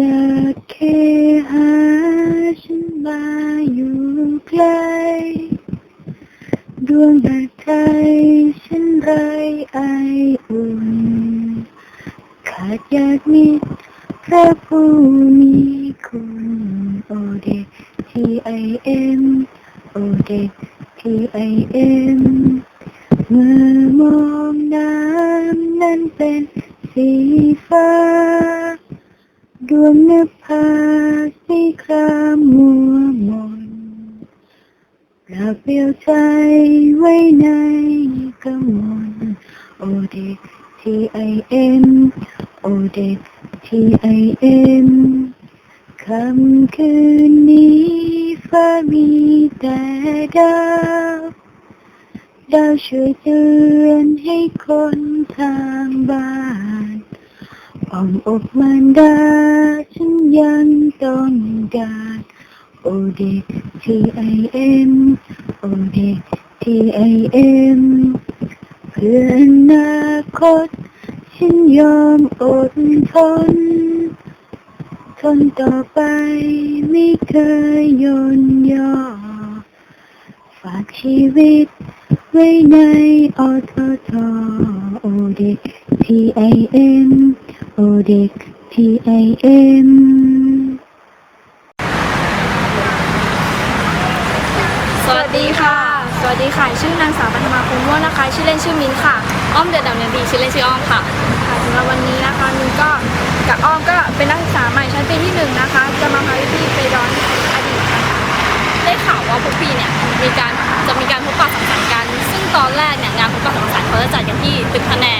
จากแค่หาฉันมาอยู่ไกล้ดวงหักใจฉันไรไออุ่น ขาดอยากมิตรพระผู้มีคุณโอเด็ก T I M โอเด็ก T I M เมื่อมองน้ำนั้นเป็นสีฟ้า ดวงนภาสีครามมัวมนปลาเปลี่ยวใจไว้ในกำมลโอเด็ก T I M โอเด็ก T I M คำคืนนี้ฟ้ามีแต่ดาวดาวช่วยเตือนให้คนทางบ้าน อ้อมอกมันดาฉันยังต้องการโอเด็ก T I M โอเด็ก T I M เพื่ออนาคต ฉันยอมอดทน ทนต่อไปไม่เคยย่นย่อ ฝากชีวิตไว้ในอททโอเด็ก T I M โอ เด็ก T I M สวัสดีค่ะ สวัสดีค่ะ ชื่อนางสาวปัทมาคงม่วงนะคะ ชื่อเล่นชื่อมิ้นค่ะ อ้อมเดือดดำเนินดี ชื่อเล่นชื่ออ้อมค่ะค่ะสำหรับวันนี้นะคะมิ้นก็กับอ้อมก็เป็นนักศึกษาใหม่ชั้นปีที่หนึ่งนะคะ จะมาพาพี่ๆไปย้อนอดีตกันค่ะได้ข่าวว่าพวกพี่เนี่ยมีการจะมีการพบปะสังสรรค์กัน ซึ่งตอนแรกเนี่ยงานพบปะสังสรรค์เขาจะจัดกันที่ตึกคะแนน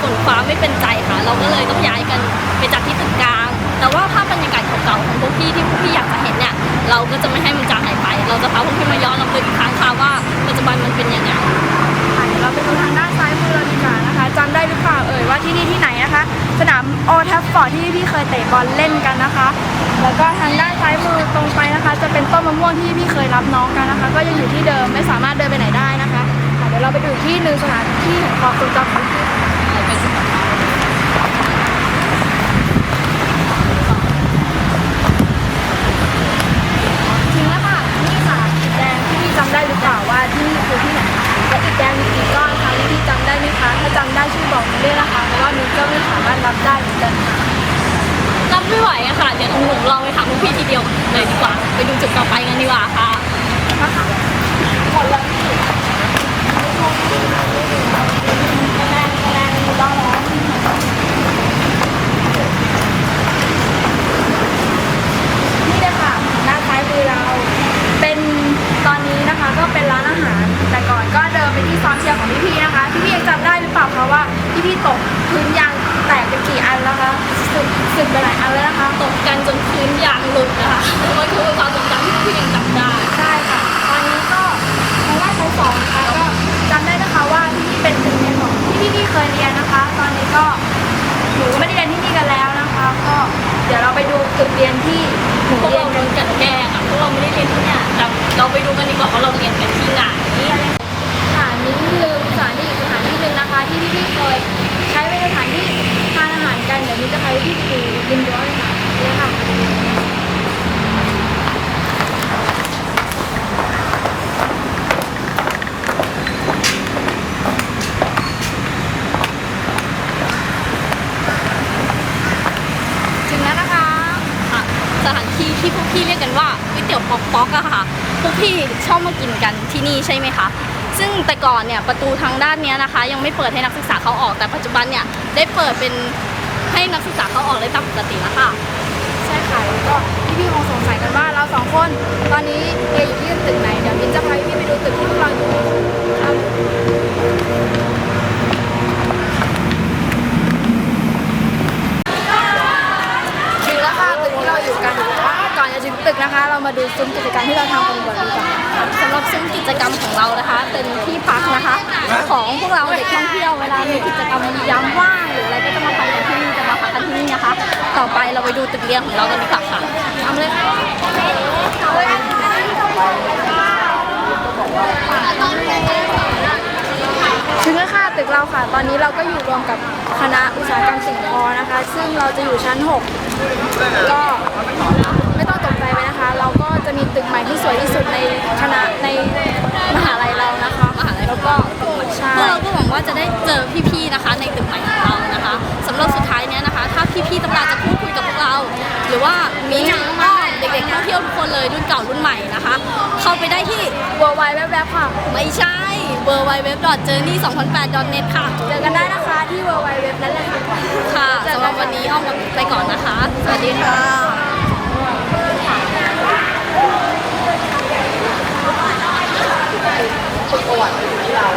ฝนฟ้าไม่เป็นใจค่ะ เราก็เลยต้องย้ายกันไปจัดที่ตึกกลาง แต่ว่าภาพบรรยากาศเก่าๆของพวกพี่ที่พวกพี่อยากจะเห็นเนี่ย เราก็จะไม่ให้มันจางหายไป เราจะพาพวกพี่มาย้อนลำลึกอีกครั้งค่ะว่าปัจจุบันมันเป็นยังไงค่ะเดี๋ยวเราไปดูทางด้านซ้ายมือเราดีกว่านะคะจำได้หรือเปล่าเอ่ยว่าที่นี่ที่ไหนนะคะ สนามโอทัฟฟอร์ดที่พี่เคยเตะบอลเล่นกันนะคะ แล้วก็ทางด้านซ้ายมือตรงไปนะคะ จะเป็นต้นมะม่วงที่พี่เคยรับน้องกันนะคะ ก็ยังอยู่ที่เดิมไม่สามารถเดินไปไหนได้นะคะค่ะเดี๋ยวเราไปดูที่หนึ่งสถานที่แห่งความทรงจำของพี่ จริงแล้วค่ะนี่ค่ะอิฐแดงที่พี่จำได้หรือเปล่าว่าที่นี่คือที่ไหนและอิฐแดงมีกี่ก้อนคะที่พี่จำได้ไหมคะถ้าจำได้ช่วยบอกหนู ด้วยนะคะเพราะว่าหนูก็ไม่สามารถรับได้เหมือนกันค่ะรับไม่ไหวอะค่ะ เดี๋ยวหนูลองไปถามพวกพี่ทีเดียวเลยดีกว่า ไปดูจุดต่อไปกันดีกว่าค่ะหมดแล้วพี่แรงแรงหมดแล้วเหรอนี่เลยค่ะด้านซ้ายมือเรา เป็นตอนนี้นะคะก็เป็นร้านอาหาร แต่ก่อนก็เดินไปที่ซ้อมเชียร์ของพี่ๆนะคะ พี่ๆยังจำได้หรือเปล่าคะว่า พี่ๆตกพื้นยางแตกไปกี่อันแล้วคะสึกสึกไปหลายอันแล้วนะคะตกกันจนพื้นยางหลุดนะคะมันคือความทรงจำที่พวกพี่ยังจำได้ใช่ค่ะตอนนี้ก็ทางด้านชั้นสองนะคะก็จำได้นะคะว่าที่นี่เป็นตึกเรียนของที่พี่ๆเคยเรียนนะคะ ตอนนี้ก็หนูก็ไม่ได้เรียนที่นี่กันแล้วนะคะ ก็เดี๋ยวเราไปดูตึกเรียนที่หนูพวกเรียเรานโดกันนกลันแกล้งอะพวกเราไม่ได้เรียนที่เนี่ยแต่เราไปดูกันดีกว่าว่าเราเรียนกันที่ไหนค่ะนิ้นลืมสถานที่อีกสถานที่หนึ่งนะคะ ที่พี่ๆเคยใช้เป็นสถานที่ทานอาหาร กันเดี๋ยวนี้จะไปที่ดูริมรั้วเลยค่ะเนี่ยค่ะถึงแล้วนะคะค่ะสถานที่ที่พวกพี่เรียกกันว่าก๋วยเตี๋ยวป๊อกป๊อกอะค่ะ พวกพี่ชอบมากินกันที่นี่ใช่ไหมคะ ซึ่งแต่ก่อนเนี่ยประตูทางด้านเนี้ยนะคะ ยังไม่เปิดให้นักศึกษาเขาออกแต่ปัจจุบันเนี่ยได้เปิดเป็น นักศึกษาเข้าออกได้ตามปกติแล้วค่ะ ใช่ค่ะแล้วก็พี่ๆคงสงสัยกันว่าเราสองคน ตอนนี้เรียนอยู่ที่ตึกไหน เดี๋ยวมินจะพาพี่ๆไปดูตึกที่พวกเราอยู่ครับถึงแล้วค่ะตึกที่เราอยู่กันแต่ว่าก่อนจะถึงตึกนะคะ เรามาดูซุ้มกิจกรรมที่เราทำกันก่อนดีกว่า สำหรับซุ้มกิจกรรมของเรานะคะ เป็นที่พักนะคะ ของพวกเราเด็กท่องเที่ยวเวลามีกิจกรรมยามว่างหรืออะไรก็จะมาทำกันที่นี่จะมาพักกันที่นี่นะคะ ต่อไปเราไปดูตึกเรียนของเรากันดีกว่าค่ะทำเลยค่ะถึงแล้วค่ะตึกเราค่ะ ตอนนี้เราก็อยู่รวมกับคณะอุตสาหกรรมสิ่งทอนะคะ ซึ่งเราจะอยู่ชั้น 6 ก็ไม่ต้องตกใจไปนะคะ เราก็ จะมีตึกใหม่ที่สวยที่สุดในคณะในมหาลัยเรานะคะมหาลัยแล้วก็ใช่พวกเราก็หวังว่าจะได้เจอพี่ๆนะคะ ในตึกใหม่ของเรานะคะสำหรับสุดท้ายเนี้ยนะคะ ถ้าพี่ๆต้องการจะพูดคุยกับพวกเรา หรือว่ามีน้องๆเด็กๆท่องเที่ยวทุกคนเลยรุ่นเก่ารุ่นใหม่นะคะ เข้าไปได้ที่บัวไวแวบๆค่ะ ไม่ใช่ w w w j o u r n e y 2 0 0 8 net ค่ะ เจอกันได้นะคะที่ w w w นั่นแหละค่ะค่ะสำหรับวันนี้อ้อมไปก่อนนะคะ สวัสดีค่ะ 这个晚了你不知道